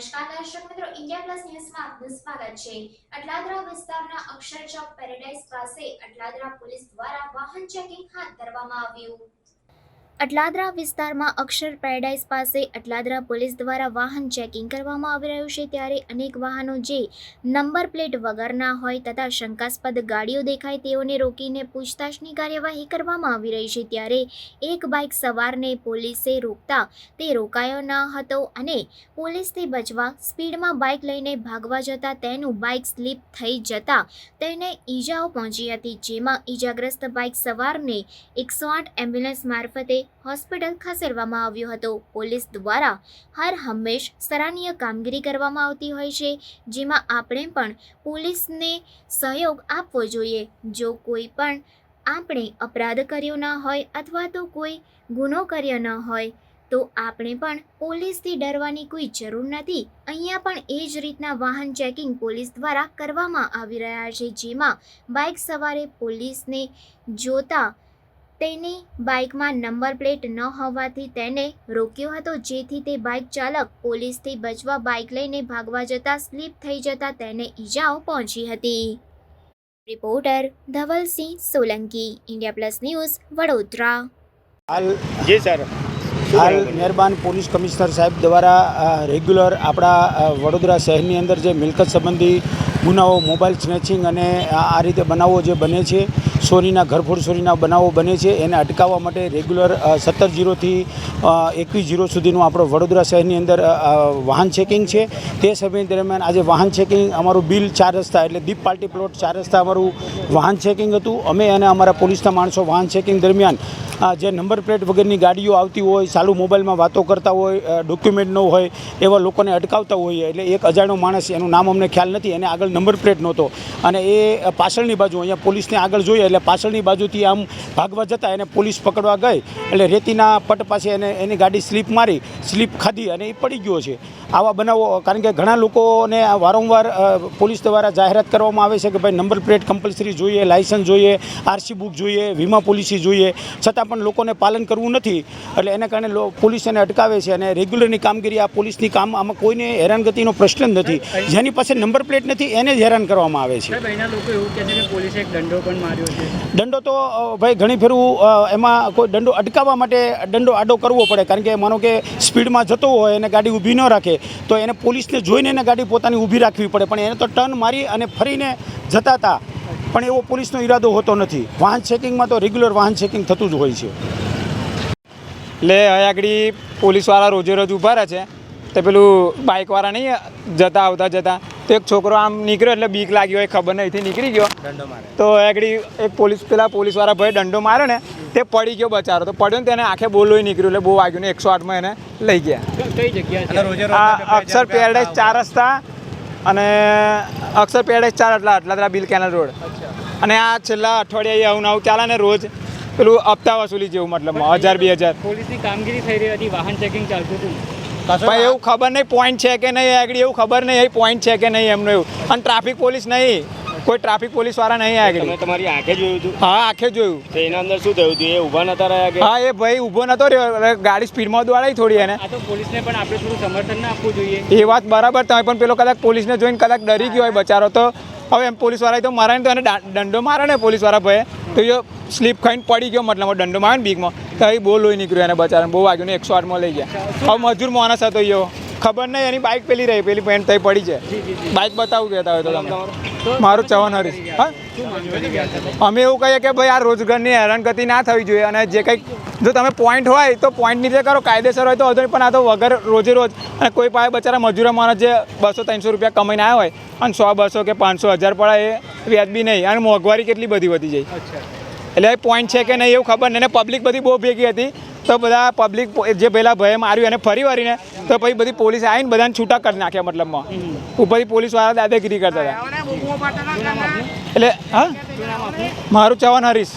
નમસ્કાર દર્શક મિત્રો, ઇન્ડિયા પ્લસ ન્યૂઝમાં આપનું સ્વાગત છે. અટલાદરા વિસ્તારના અક્ષરચોક પેરેડાઇઝ પાસે અટલાદરા પોલીસ દ્વારા વાહન ચેકિંગ હાથ ધરવામાં આવ્યું. અટલાદરા વિસ્તારમાં અક્ષર પેરાડાઇઝ પાસે અટલાદરા પોલીસ દ્વારા વાહન ચેકિંગ કરવામાં આવી રહ્યું છે ત્યારે અનેક વાહનો જે નંબર પ્લેટ વગરના હોય તથા શંકાસ્પદ ગાડીઓ દેખાય તેઓને રોકીને પૂછતાછની કાર્યવાહી કરવામાં આવી રહી છે ત્યારે એક બાઇક સવારને પોલીસે રોકતા તે રોકાયો ન હતો અને પોલીસથી બચવા સ્પીડમાં બાઇક લઈને ભાગવા જતા તેનું બાઇક સ્લીપ થઈ જતા તેને ઈજાઓ પહોંચી હતી, જેમાં ઈજાગ્રસ્ત બાઇક સવારને એકસો આઠ એમ્બ્યુલન્સ મારફતે હોસ્પિટલ ખસેડવામાં આવ્યો હતો. પોલીસ દ્વારા હર હંમેશ સરાહનીય કામગીરી કરવામાં આવતી હોય છે, જેમાં આપણે પણ પોલીસને સહયોગ આપવો જોઈએ. જો કોઈ પણ આપણે અપરાધ કર્યો ન હોય અથવા તો કોઈ ગુનો કર્યો ન હોય, તો આપણે પણ પોલીસથી ડરવાની કોઈ જરૂર નથી. અહીંયા પણ એ જ રીતના વાહન ચેકિંગ પોલીસ દ્વારા કરવામાં આવી રહ્યા છે, જેમાં બાઇક સવારે પોલીસને જોતા તેની બાઇકમાં નંબર પ્લેટ ન હોવાથી તેને રોક્યો હતો. જેથી તે બાઇક ચાલક પોલીસથી બચવા બાઇક લઈને ભાગવા જતા સ્લીપ થઈ જતા તેને ઈજાઓ પહોંચી હતી. Reporter Dhavalsinh Solanki India plus news Vadodara. હાલ જી સર. હાલ મહેરબાન પોલીસ કમિશનર સાહેબ દ્વારા રેગ્યુલર આપણા વડોદરા શહેરની અંદર જે મિલકત સંબંધી ગુનાઓ મોબાઈલ સ્નેચિંગ અને આ આ રીતે બનાવો જે બને છે ચોરીના ઘરફોડ ચોરીના બનાવો બને છે. એને અટકાવવા માટે રેગ્યુલર સત્તર જીરોથી એકવીસ જીરો સુધીનું આપણો વડોદરા શહેરની અંદર વાહન ચેકિંગ છે. તે સમય દરમિયાન આજે વાહન ચેકિંગ અમારું બિલ ચાર રસ્તા એટલે દીપ પાર્ટી પ્લોટ ચાર રસ્તા અમારું વાહન ચેકિંગ હતું. અમે અને અમારા પોલીસના માણસો વાહન ચેકિંગ દરમિયાન જે નંબર પ્લેટ વગરની ગાડીઓ આવતી હોય, ચાલુ મોબાઈલમાં વાતો કરતા હોય ડોક્યુમેન્ટ ન હોય, એવા લોકોને અટકાવતા હોઈએ એટલે એક અજાણ્યો માણસ, એનું નામ અમને ખ્યાલ નથી, એને આગળ નંબર પ્લેટ નહોતો. અને એ પાછળની બાજુ અહીંયા પોલીસને આગળ જોઈએ એટલે પાછળની બાજુથી આમ ભાગવા જતા એને પોલીસ પકડવા ગઈ એટલે રેતીના પટ પાસે એને એની ગાડી સ્લીપ મારી સ્લીપ ખાધી અને એ પડી ગયો છે. આવા બનાવો કારણ કે ઘણા લોકોને વારંવાર પોલીસ દ્વારા જાહેરાત કરવામાં આવે છે કે ભાઈ નંબર પ્લેટ કમ્પલસરી જોઈએ લાઇસન્સ જોઈએ આરસી બુક જોઈએ વીમા પોલિસી જોઈએ. છતાં પણ લોકોને પાલન કરવું નથી. એટલે એને કારણે પોલીસ એને અટકાવે છે અને રેગ્યુલરની કામગીરી આ પોલીસની કામ આમાં કોઈને હેરાનગતિનો પ્રશ્ન જ નથી. જેની પાસે નંબર પ્લેટ નથી એને જ હેરાન કરવામાં આવે છે. પોલીસે એક દંડો પણ માર્યો છે. દંડો તો ભાઈ, ઘણી ફેરવું એમાં કોઈ દંડો અટકાવવા માટે દંડો આડો કરવો પડે. કારણ કે માનો કે સ્પીડમાં જતો હોય અને ગાડી ઊભી ન રાખે, તો એને પોલીસને જોઈને એને ગાડી પોતાની ઊભી રાખવી પડે. પણ એને તો ટર્ન મારી અને ફરીને જતા હતા. પણ એવો પોલીસનો ઈરાદો હોતો નથી. વાહન ચેકિંગમાં તો રેગ્યુલર વાહન ચેકિંગ થતું જ હોય છે. એટલે હવે આગળ પોલીસવાળા રોજે રોજ ઊભા રહે છે. તો પેલું બાઇકવાળા નહીં જતા આવતા જતા. તો એક છોકરો આમ નીકળ્યો એટલે બીક લાગી હોય ખબર નહીં અહીંથી નીકળી ગયો. તો એકડી એક પોલીસ પેલા પોલીસવાળા ભાઈ દંડો માર્યો ને તે પડી ગયો બચારો. તો પડ્યો ને તેને આંખે બોલોય નીકળ્યું એટલે બહુ વાગ્યું ને એકસો આઠમાં એને લઈ ગયા. કઈ જગ્યા છે? અક્ષર પેરાડાઈઝ ચાર રસ્તા અને અક્ષર પેરાડાઈઝ ચાર એટલા એટલા બિલ કેનલ રોડ અને આ છેલ્લા અઠવાડિયા આવું ને આવું ચાલે ને રોજ પેલું હપ્તા વસૂલી જેવું મતલબ હજાર બે હજાર. પોલીસની કામગીરી થઈ રહી હતી વાહન ચેકિંગ ચાલતું હતું. ભાઈ એવું ખબર નહીં પોઈન્ટ છે કે નહીં આગળ એવું ખબર નહીં એ પોઈન્ટ છે કે નહીં એમનું એવું. અને ટ્રાફિક પોલીસ નહીં. કોઈ ટ્રાફિક પોલીસવાળા નહીં આગળ. તમારી આંખે જોયું હતું? હા આંખે જોયું. તો એના અંદર શું થયું હતું? એ ઊભા નતા રહ્યા કે? હા એ ભાઈ ઊભો નતો રહ્યો. ગાડી સ્પીડમાં દોડાઈ થોડી એને. આ તો પોલીસને પણ આપણે થોડું સમર્થન ના આપવું જોઈએ. એ વાત બરાબર તમે પણ પેલો કદાચ પોલીસને જોઈને કદાચ ડરી ગયો હોય બચારો તો. હવે એમ પોલીસવાળાએ તો મારે ને તો એને દંડો મારે ને પોલીસવાળા ભાઈ તો એ સ્લીપ ખાઈને પડી ગયો મતલબ દંડો મારે ને બીકમાં. તો એ બહુ લોહી નીકળ્યું એને બચારાને. બહુ વાગ્યું એકસો આઠમાં લઈ ગયા. હવે મજૂર માણસ હતો એવો ખબર નહીં, એની બાઇક પેલી રહી, પેલી પેન્ટ થઈ પડી છે. બાઇક બતાવું કહેતા હોય તો તમને મારું ચવન હરીશ. હા? અમે એવું કહીએ કે ભાઈ આ રોજગારની હેરાનગતિ ના થવી જોઈએ અને જે કંઈક જો તમે પોઈન્ટ હોય તો પોઈન્ટ રીતે કરો, કાયદેસર હોય તો વાંધો પણ આ તો વગર રોજે રોજ. અને કોઈ પાસે બચારા મજૂરો માણસ જે બસો ત્રણસો રૂપિયા કમાઈને આવ્યા હોય, અને સો બસો કે પાંચસો હજાર પડે એ વ્યાજબી નહીં, અને મોંઘવારી કેટલી બધી વધી જાય. એટલે એ પોઈન્ટ છે કે નહીં એવું ખબર નહીં. પબ્લિક બધી બહુ ભેગી હતી. તો બધા પબ્લિક જે પેલા ભયે માર્યું એને ફરી વળીને તો પછી બધી પોલીસ આવીને બધાને છૂટા કરી નાખ્યા મતલબમાં. ઉપરથી પોલીસવાળા દાદાગીરી કરતા હતા. એટલે હા? મારું ચવન હરીશ.